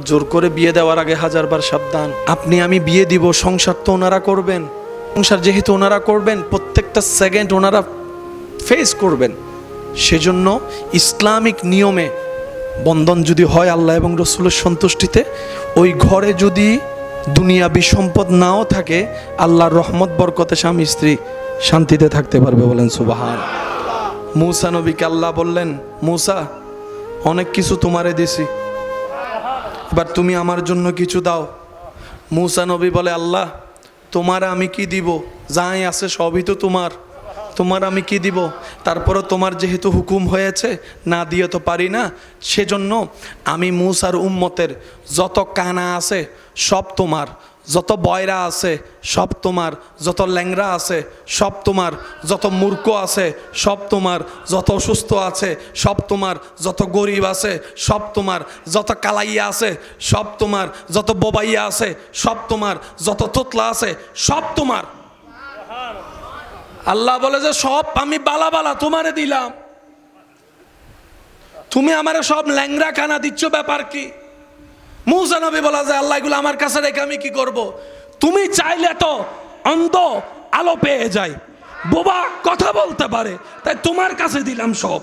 জোর করে বিয়ে দেওয়ার আগে হাজারবার সাবধান। আপনি আমি বিয়ে দিব, সংসার তো ওনারা করবেন। সংসার যেহেতু ওনারা করবেন, প্রত্যেকটা সেকেন্ড ওনারা ফেস করবেন। সেজন্য ইসলামিক নিয়মে বন্ধন যদি হয় আল্লাহ এবং রসুলের সন্তুষ্টিতে, ওই ঘরে যদি দুনিয়াবি সম্পদ নাও থাকে, আল্লাহর রহমত, বরকতে স্বামী স্ত্রী শান্তিতে থাকতে পারবে বলেন সুবাহান। মূসা নবীকে আল্লাহ বললেন, মূসা, অনেক কিছু তোমারে দিছি। এবার তুমি আমার জন্য কিছু দাও। মুসা নবী বলে, আল্লাহ, তোমার আমি কি দিব? যাই আছে সবই তো তোমার। তোমার আমি কি দিব? তারপরও তোমার যেহেতু হুকুম হয়েছে, না দিয়ে তো পারি না। সেজন্য আমি মুসার উম্মতের যত কানা আছে সব তোমার। যত বয়রা আছে, সব তোমার, যত ল্যাংরা আছে, সব তোমার, যত মূর্খ আছে, সব তোমার, যত অসুস্থ আছে, সব তোমার, যত গরিব আছে, সব তোমার, যত কালাইয়া আছে, সব তোমার, যত বোবাইয়া আছে, সব তোমার, যত তোতলা আছে, সব তোমার। আল্লাহ বলে যে, সব আমি বালা বালা তোমারে দিলাম। তুমি আমারে সব ল্যাংরা কানা দিচ্ছ, ব্যাপার কি? মুসা নবী বলা যায়, আল্লাহ এগুলো আমার কাছে রেখে আমি কি করব? তুমি চাইলে তো অন্ধ আলো পেয়ে যায় বোবা কথা বলতে পারে, তাই তোমার কাছে দিলাম সব।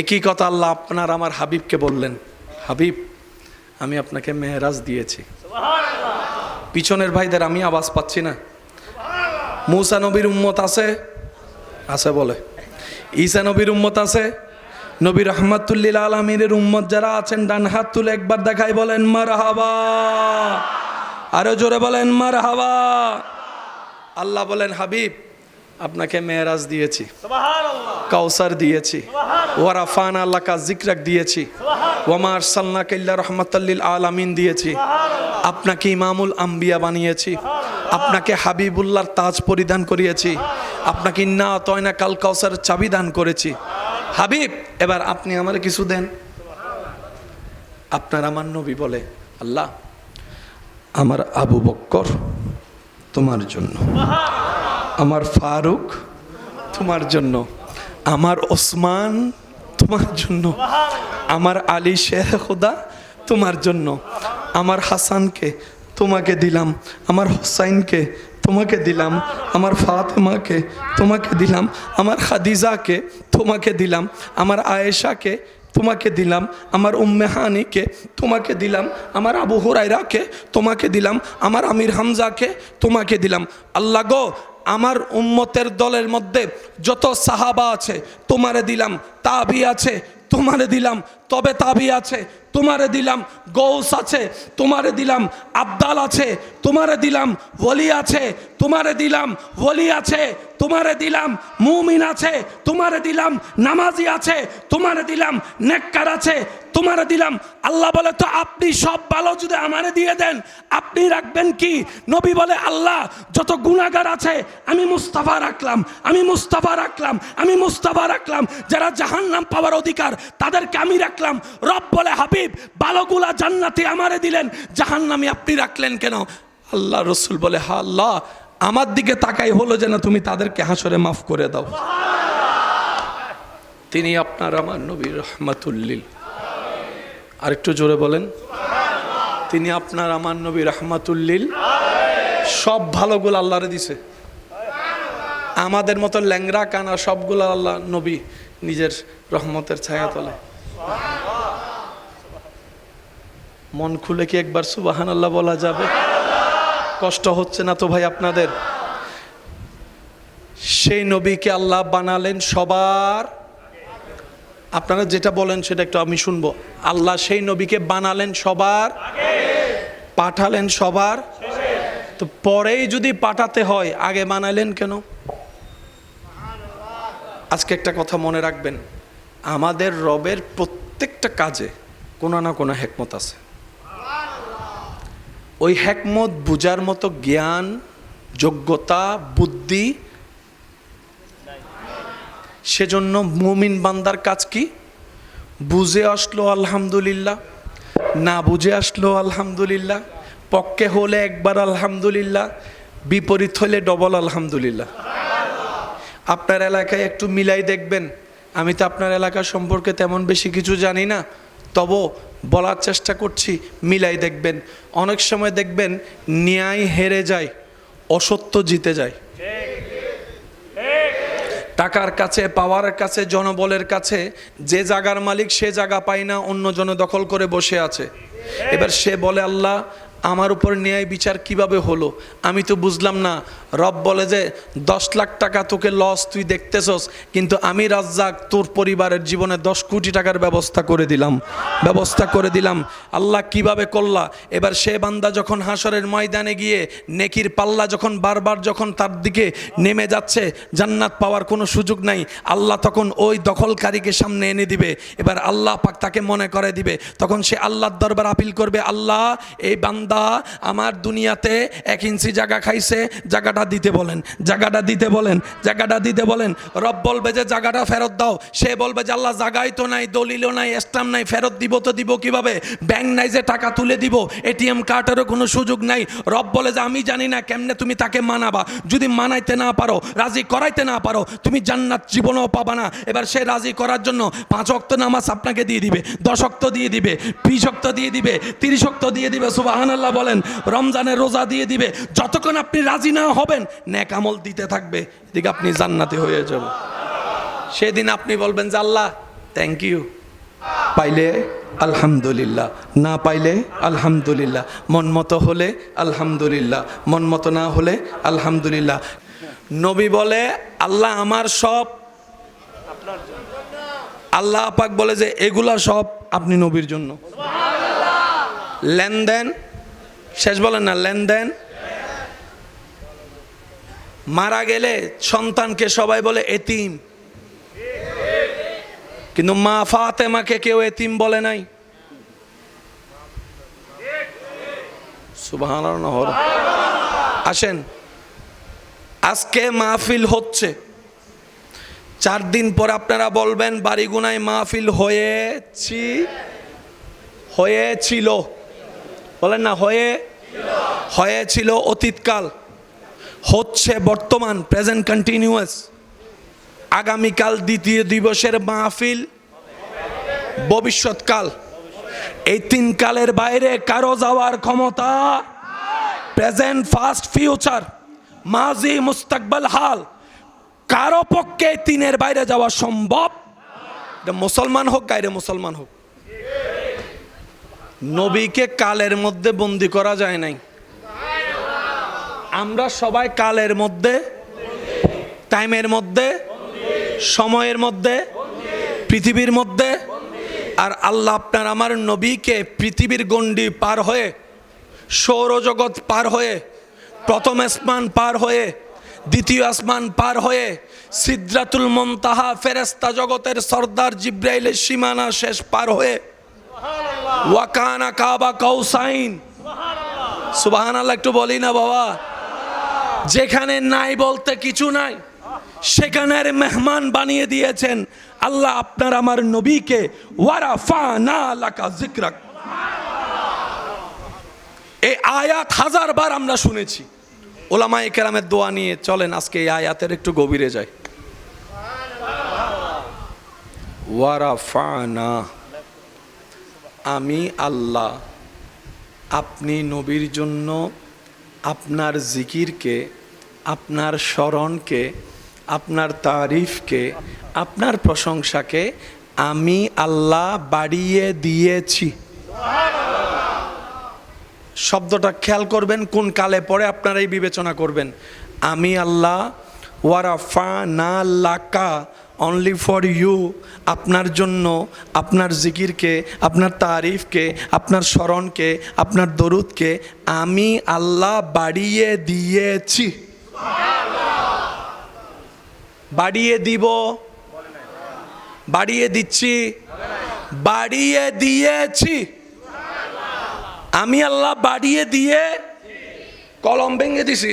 একই কথা আল্লাহ আপনার আমার হাবিবকে বললেন, হাবিব, আমি আপনাকে মেহরাজ দিয়েছি। পিছনের ভাইদের আমি আওয়াজ পাচ্ছি না। মুসা নবীর উম্মত আছে? আছে বলে। ঈসা নবীর উম্মত আছে? নবী রহমাতুল্লিল আলমিনের উম্মত যারা আছেন ডান হাত তুলে একবার দেখাই বলেন মার হাবা আরও জোরে বলেন মার হাবা আল্লাহ বলেন হাবিব আপনাকে মেয়েরাজ দিয়েছি। কাউসার দিয়েছি। ওয়ারাফান আল্লাহ কা জিক্রাক দিয়েছি। ওমার সাল্লা কেল্লা রহমতাল্লিল আলামিন দিয়েছি। আপনাকে ইমামুল আম্বিয়া বানিয়েছি। আপনাকে হাবিবুল্লাহর তাজ পরিধান করিয়েছি। আপনাকে না তয়না কাল কাউসার চাবি দান করেছি। হাবিব, এবার আপনি আমার কিছু দেন। আপনার আমার নবী বলে, আল্লাহ, আমার আবু বক্কর তোমার জন্য, আমার ফারুক তোমার জন্য, আমার ওসমান তোমার জন্য, আমার আলী শেখ খুদা তোমার জন্য, আমার হাসানকে তোমাকে দিলাম, আমার হোসাইনকে তোমাকে দিলাম, আমার ফাতেমাকে তোমাকে দিলাম, আমার খাদিজাকে তোমাকে দিলাম, আমার আয়েশাকে তোমাকে দিলাম, আমার উম্মেহানিকে তোমাকে দিলাম, আমার আবু হুরাইরাকে তোমাকে দিলাম, আমার আমির হামজাকে তোমাকে দিলাম। আল্লাহ গো, আমার উম্মতের দলের মধ্যে যত সাহাবা আছে তোমারে দিলাম, তাবি আছে তোমারে দিলাম, তবে তাবি আছে তোমারে দিলাম গৌস আছে, তোমারে দিলাম আবদাল আছে, তোমারে দিলাম ওলি আছে, তোমারে দিলাম ওলি আছে, তোমারে দিলাম মুমিন আছে, তোমারে দিলাম নামাজি আছে, তোমারে দিলাম নেককার আছে, তোমারে দিলাম আল্লাহ বলে, তো আপনি সব ভালো যদি আমারে দিয়ে দেন, আপনি রাখবেন কি? নবী বলে, আল্লাহ, যত গুণাগার আছে, আমি মুস্তাফা রাখলাম, আমি মুস্তাফা রাখলাম, আমি মুস্তাফা রাখলাম, যারা জাহান নাম পাওয়ার অধিকার, তাদেরকে আমি রাখলাম। রব বলে হাবিব ভালোগুলা জান্নাতি আমারে দিলেন। জাহান্নামি আপনি রাখলেন কেন? আল্লাহ রসুল বলে, হা আল্লাহ, আমার দিকে তাকাই হলো যেন তুমি তাদেরকে হাসরে মাফ করে দাও। তিনি আপনার আমার নবী রহমাতুল্লিল আরেকটু জোরে বলেন। তিনি আপনার আমার নবী রহমাতুল্লিল সব ভালোগুলো আল্লাহরে দিছে। আমাদের মতো ল্যাংরা কানা সবগুলো আল্লাহ নবী নিজের রহমতের ছায়া তলে মন খুলে কি একবার সুবাহান আল্লাহ বলা যাবে? কষ্ট হচ্ছে না তো ভাই আপনাদের? সেই নবীকে আল্লাহ বানালেন সবার। আপনারা যেটা বলেন সেটা একটু আমি শুনব। আল্লাহ সেই নবীকে বানালেন সবার। পাঠালেন সবার। তো পরেই যদি পাঠাতে হয়, আগে বানালেন কেন? আজকে একটা কথা মনে রাখবেন। আমাদের রবের প্রত্যেকটা কাজে কোনো না কোনো হেকমত আছে। ওই হেকমত বুজার মতো জ্ঞান, যোগ্যতা, বুদ্ধি। সেজন্য মুমিন বান্দার কাজ কি? বুঝে আসলো আলহামদুলিল্লাহ, না বুঝে আসলো আলহামদুলিল্লাহ, পক্ষে হলে একবার আলহামদুলিল্লাহ, বিপরীত হলে ডবল আলহামদুলিল্লাহ। আপনার এলাকায় একটু মিলাই দেখবেন, আমি তো আপনার এলাকা সম্পর্কে তেমন বেশি কিছু জানি না। তবু বলার চেষ্টা করছি, মিলাই দেখবেন। অনেক সময় দেখবেন ন্যায় হেরে যায়, অসত্য জিতে যায়। টাকার কাছে পাওয়ারের কাছে, জনবলের কাছে, যে জায়গার মালিক সে জায়গা পায় না, অন্য জন দখল করে বসে আছে। এবার সে বলে, আল্লাহ, আমার উপর ন্যায় বিচার কীভাবে হলো? আমি তো বুঝলাম না রব বলে যে, দশ লাখ টাকা তোকে লস তুই দেখতেছস, কিন্তু আমি রাজ্জাক, তোর পরিবারের জীবনে দশ কোটি টাকার ব্যবস্থা করে দিলাম। ব্যবস্থা করে দিলাম। আল্লাহ কীভাবে করলা? এবার সে বান্দা যখন হাসরের ময়দানে গিয়ে নেকির পাল্লা যখন বারবার যখন তার দিকে নেমে যাচ্ছে, জান্নাত পাওয়ার কোনো সুযোগ নাই। আল্লাহ তখন ওই দখলকারীকে সামনে এনে দিবে। এবার আল্লাহ পাক তাকে মনে করে দিবে। তখন সে আল্লাহর দরবার আপিল করবে, আল্লাহ, এই বান্দা আমার দুনিয়াতে এক ইঞ্চি জায়গা খাইছে, জায়গাটা দিতে বলেন, জায়গাটা দিতে বলেন, জায়গাটা দিতে বলেন। রব বলবে যে, জায়গাটা ফেরত দাও। সে বলবে যে, আল্লাহ, জায়গাই তো নাই, দলিলও নাই, স্টাম্প নাই, ফেরত দিব তো দিব কীভাবে? ব্যাংক নাই যে, টাকা তুলে দিব এটিএম কার্ডেরও কোনো সুযোগ নাই। রব বলে যে, আমি জানি না কেমনে তুমি তাকে মানাবা। যদি মানাইতে না পারো, রাজি করাইতে না পারো, তুমি জান্নাত জীবনও পাবা না। এবার সে রাজি করার জন্য পাঁচ অক্ত নামাজ আপনাকে দিয়ে দিবে, দশ অক্ত দিয়ে দিবে, বিশ অক্ত দিয়ে দিবে, তিরিশ অক্ত দিয়ে দিবে। সুবাহান আল্লাহ বলেন, রমজানের রোজা দিয়ে দিবে। যতক্ষণ আপনি রাজি না হবেন ন্যাক আমল দিতে থাকবে এদিকে আপনি জান্নাতি হয়ে যাবেন। সেদিন আপনি বলবেন যে আল্লাহ থ্যাংক ইউ পাইলে আলহামদুলিল্লাহ না পাইলে আলহামদুলিল্লাহ। মন মতো হলে আলহামদুলিল্লাহ মন মতো না হলে আলহামদুলিল্লাহ। নবী বলে আল্লাহ আমার সব। আল্লাহ পাক বলে যে এগুলা সব আপনি নবীর জন্য। লেনদেন শেষ বলেন না লেনদেন মারা গেলে সন্তানকে সবাই বলে এতিম। কিন্তু মা ফাতেমাকে কেউ এতিম বলে নাই। আসেন, আজকে মাহফিল হচ্ছে। চার দিন পর আপনারা বলবেন, বাড়িগুনায় মাহফিল হয়েছি, হয়েছিল। বলেন না, হয়ে, হয়েছিল অতীতকাল। হচ্ছে বর্তমান প্রেজেন্ট কন্টিনিউয়াস আগামীকাল দ্বিতীয় দিবসের মাহফিল, ভবিষ্যৎকাল। এই তিন কালের বাইরে কারও যাওয়ার ক্ষমতা প্রেজেন্ট ফাস্ট ফিউচার মাজি মুস্তাকবাল, হাল, কারও পক্ষে তিনের বাইরে যাওয়া সম্ভব? মুসলমান হোক গাইরে মুসলমান হোক। নবীকে কালের মধ্যে বন্দি করা যায় নাই। আমরা সবাই কালের মধ্যে, টাইমের মধ্যে, সময়ের মধ্যে, পৃথিবীর মধ্যে। আর আল্লাহ আপনার আমার নবীকে পৃথিবীর গণ্ডি পার হয়ে, সৌরজগৎ পার হয়ে, প্রথম আসমান পার হয়ে, দ্বিতীয় আসমান পার হয়ে, সিদ্রাতুল মন্তাহা ফেরেস্তা জগতের সর্দার জিব্রাইলের সীমানা শেষ পার হয়ে ওয়াকানা কাবা কৌসাইন সুবাহান আল্লাহ একটু বলি না বাবা। যেখানে নাই বলতে কিছু নাই, সেখানের মেহমান বানিয়ে দিয়েছেন। আল্লাহ আপনার আমার নবীকে ওয়ারা ফা না লাকা জিক্রাক এই আয়াত হাজার বার আমরা শুনেছি। ওলামাই কেরামের দোয়া নিয়ে চলেন, আজকে এই আয়াতের একটু গভীরে যাই। ওয়ারা ফা না আমি আল্লাহ, আপনি নবীর জন্য আপনার জিকিরকে আপনার স্মরণকে, আপনার তারিফকে, আপনার প্রশংসাকে আমি আল্লাহ বাড়িয়ে দিয়েছি। শব্দটা খেয়াল করবেন কোন কালে পরে আপনারা এই বিবেচনা করবেন। আমি আল্লাহ ওয়ারাফা না লাকা অনলি ফর ইউ আপনার জন্য, আপনার জিকিরকে, আপনার তারিফকে, আপনার স্মরণকে, আপনার দরুদকে আমি আল্লাহ বাড়িয়ে দিয়েছি। বাড়িয়ে দিব। বাড়িয়ে দিচ্ছি। বাড়িয়ে দিয়েছি। আমি আল্লাহ বাড়িয়ে দিয়ে কলম ভেঙে দিছি।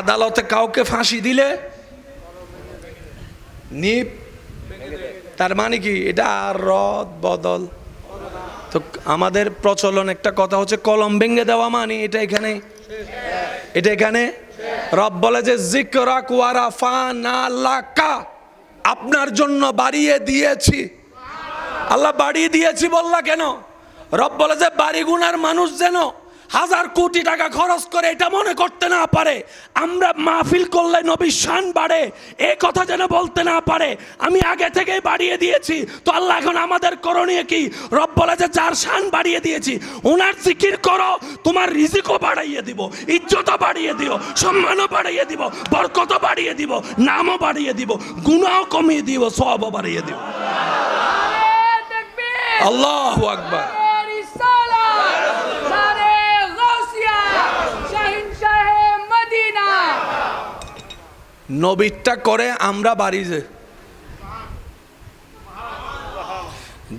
আদালতে কাউকে ফাঁসি দিলে নিপ তার মানে কি? এটা আর রদ বদল। তো আমাদের প্রচলন একটা কথা হচ্ছে, কলম ভেঙে দেওয়া মানে এটা এখানে? এটা এখানে? রব বলে যে আপনার জন্য বাড়িয়ে দিয়েছি। আল্লাহ বাড়িয়ে দিয়েছি বললা কেন? রব বলে যে বাড়ি গুনার মানুষ যেন হাজার কোটি টাকা খরচ করে এটা মনে করতে না পারে। আমরা মাহফিল করলে নবীর শান বাড়ে এই কথা যেন বলতে না পারে। আমি আগে থেকেই বাড়িয়ে দিয়েছি তো আল্লাহ এখন আমাদের করণীয় কি? রব বলে যে যার শান বাড়িয়ে দিয়েছি ওনার জিকির করো তোমার রিজিকও বাড়াইয়ে দিব ইজ্জতও বাড়িয়ে দিও সম্মানও বাড়িয়ে দিব বরকতও বাড়িয়ে দিব নামও বাড়িয়ে দিব গুণাও কমিয়ে দিব সবও বাড়িয়ে দিব। আল্লাহ আকবার। নবীরটা করে আমরা বাড়ি যে।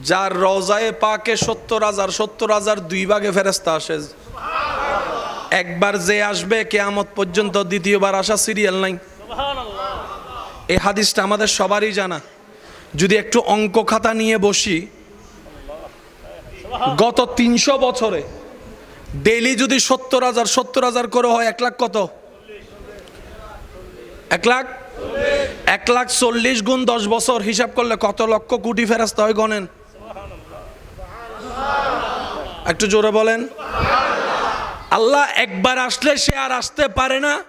যার রজায়ে পাকে সত্তর হাজার সত্তর হাজার দুই ভাগে ফেরেস্তা আসে। একবার যে আসবে কেয়ামত পর্যন্ত দ্বিতীয়বার আসা সিরিয়াল নাই। এই হাদিসটা আমাদের সবারই জানা। যদি একটু অঙ্ক খাতা নিয়ে বসি, গত তিনশো বছরে ডেইলি যদি সত্তর হাজার সত্তর হাজার করে হয়, এক লাখ কত? এক লাখ? এক লাখ চল্লিশ গুণ দশ বছর হিসাব করলে কত লক্ষ কোটি ফেরাস্তা হয় গণেন? একটু জোরে বলেন। আল্লাহ একবার আসলে সে আর আসতে পারে না।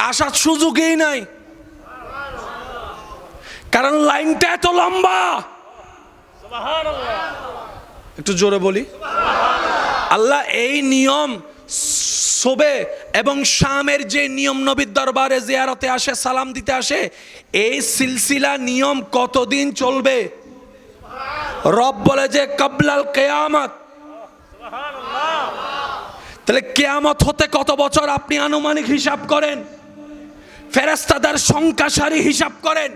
আসার সুযোগই নাই। কারণ লাইনটা এত লম্বা। একটু জোরে বলি। আল্লাহ এই নিয়ম সোবে এবং শামের যে নিয়ম নবীর দরবারে জিয়ারতে আসে, সালাম দিতে আসে, এই সিলসিলা নিয়ম কতদিন চলবে? রব বলে যে, কবলাল কেয়ামত। তাহলে কেয়ামত হতে কত বছর আপনি আনুমানিক হিসাব করেন? ফেরেস্তাদের সংখ্যা সারি হিসাব করেন।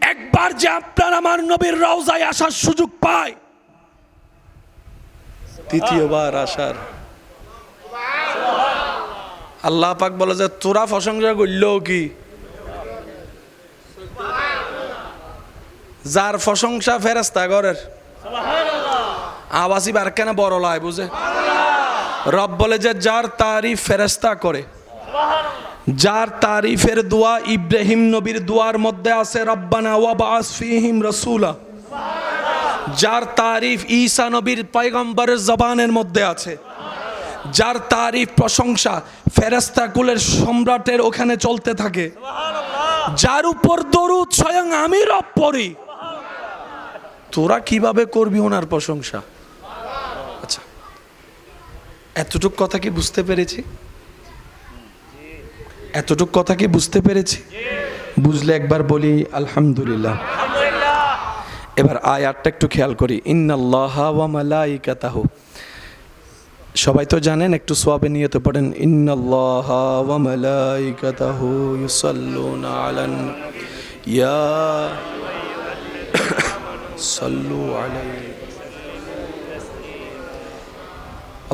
একবার যে আপনার আমার নবীর রওজায় আসার সুযোগ পায়। তৃতীয়বার আসার। আল্লাহ পাক বলে যে, তোরা প্রশংসা করলেও কি? যার প্রশংসা ফেরেস্তা ঘরের। আবাসি বার কেন বড় লাই বুঝে? রব বলে যে, যার তারিফ ফেরেস্তা করে, যার তারিফের দোয়া ইব্রাহিম নবীর দোয়ার মধ্যে আছে, রব্বানা ওয়া বাস ফিহিম রসুলা যার তারিফ ঈসা নবীর পয়গম্বরের জবানের মধ্যে আছে যার তারিফ প্রশংসা ফেরেস্তা কুলের সম্রাটের ওখানে চলতে থাকে। যার উপর দরুদ স্বয়ং আমি রব পড়ি। তোরা কীভাবে করবি ওনার প্রশংসা? আচ্ছা এতটুক কথা কি বুঝতে পেরেছি? এতটুক কথা কি বুঝতে পেরেছি? বুঝলে একবার বলি আলহামদুলিল্লাহ। এবার আয়াতটা একটু খেয়াল করি। ইন্নাল্লাহ ওয়া মালাইকাতাহু। সবাই তো জানেন একটু সোয়াবে নিয়তে পড়েন ইন্নাল্লাহ ওয়া মালাইকাতাহু ইউসাল্লুনা আলান ইয়া সাল্লু আলাইহি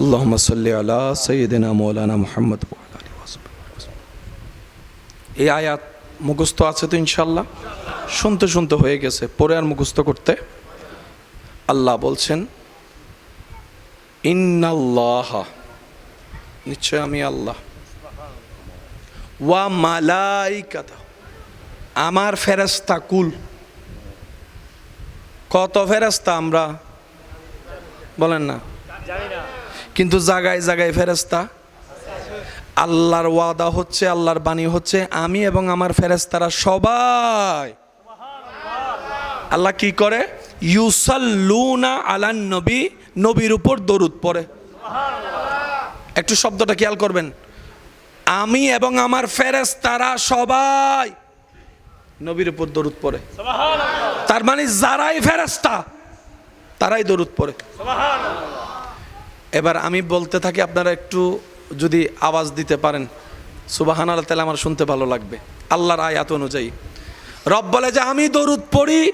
اللهم صل على سيدنا مولانا محمد وعلى آله وصحبه وسلم এই আয়াত মুখস্থ আছে তো ইনশাল্লাহ শুনতে শুনতে হয়ে গেছে পরে আর মুখস্থ করতে আল্লাহ বলছেন ইন্নাল্লাহ। নিশ্চয় আমি আল্লাহ। ওয়া মালাইকাতা। আমার ফেরেস্তা কুল। কত ফেরেস্তা আমরা? বলেন না। কিন্তু জাগায় জাগায় ফেরেস্তা আল্লাহর ওয়াদা হচ্ছে, আল্লাহর বাণী হচ্ছে, আমি এবং আমার ফেরেস্তারা সবাই। আল্লাহ কি করে? ইউসাল্লুনা আলান নবী নবীর উপর দরুদ পড়ে। একটু শব্দটা খেয়াল করবেন। আমি এবং আমার ফেরেস্তারা সবাই নবীর উপর দরুদ পড়ে। তার মানে যারাই ফেরেস্তা তারাই দরুদ পড়ে। এবার আমি বলতে থাকি, আপনারা একটু যদি আওয়াজ দিতে পারেন। সুবাহান আল্লাহ তাহলে আমার শুনতে ভালো লাগবে। আল্লাহর আয়াত অনুযায়ী। রব বলে যে, আমি দরুদ পড়ি।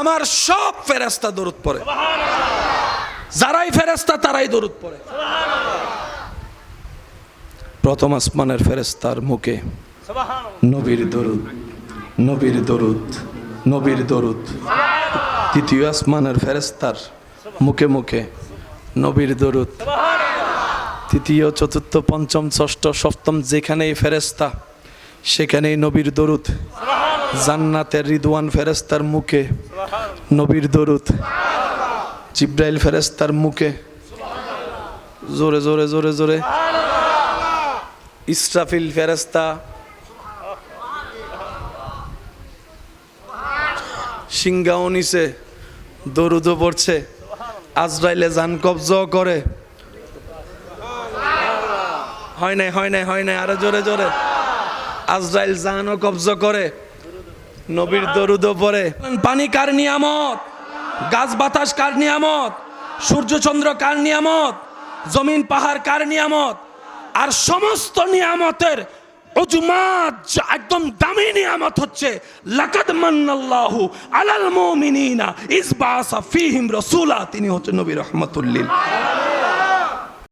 আমার সব ফেরেস্তা দরুদ পড়ে। যারাই ফেরেস্তা তারাই দরুদ পড়ে। প্রথম আসমানের ফেরেস্তার মুখে নবীর দরুদ নবীর দরুদ নবীর দরুদ। তৃতীয় আসমানের ফেরেস্তার মুখে মুখে নবীর দরুদ। তৃতীয়, চতুর্থ, পঞ্চম, ষষ্ঠ, সপ্তম যেখানেই ফেরেস্তা সেখানেই নবীর দরুদ। জান্নাতের রিদওয়ান ফেরেস্তার মুখে, নবীর দরুদ। জিব্রাইল ফেরেস্তার মুখে, জোরে জোরে জোরে জোরে। ইসরাফিল ফেরেস্তা সিংগাও নিছে দরুদও পড়ছে। আজরাইলে জান কবজ করে। হয় নাই হয় নাই হয় নাই, আরও জোরে জোরে। আজরাইল জানও কবজ করে। নবীর দরুদ পরে পানি কার নিয়ামত? গাছ বাতাস কার নিয়ামত? সূর্য চন্দ্র কার নিয়ামত? জমিন পাহাড় কার নিয়ামত? আর সমস্ত নিয়ামতের একদম দামি নিয়ামত হচ্ছে, লাকাদ মান্নাল্লাহু আলাল মুমিনিনা ইস বাসা ফীহিম রাসূলা, তিনি হচ্ছেন নবী রহমাতুল্লিল।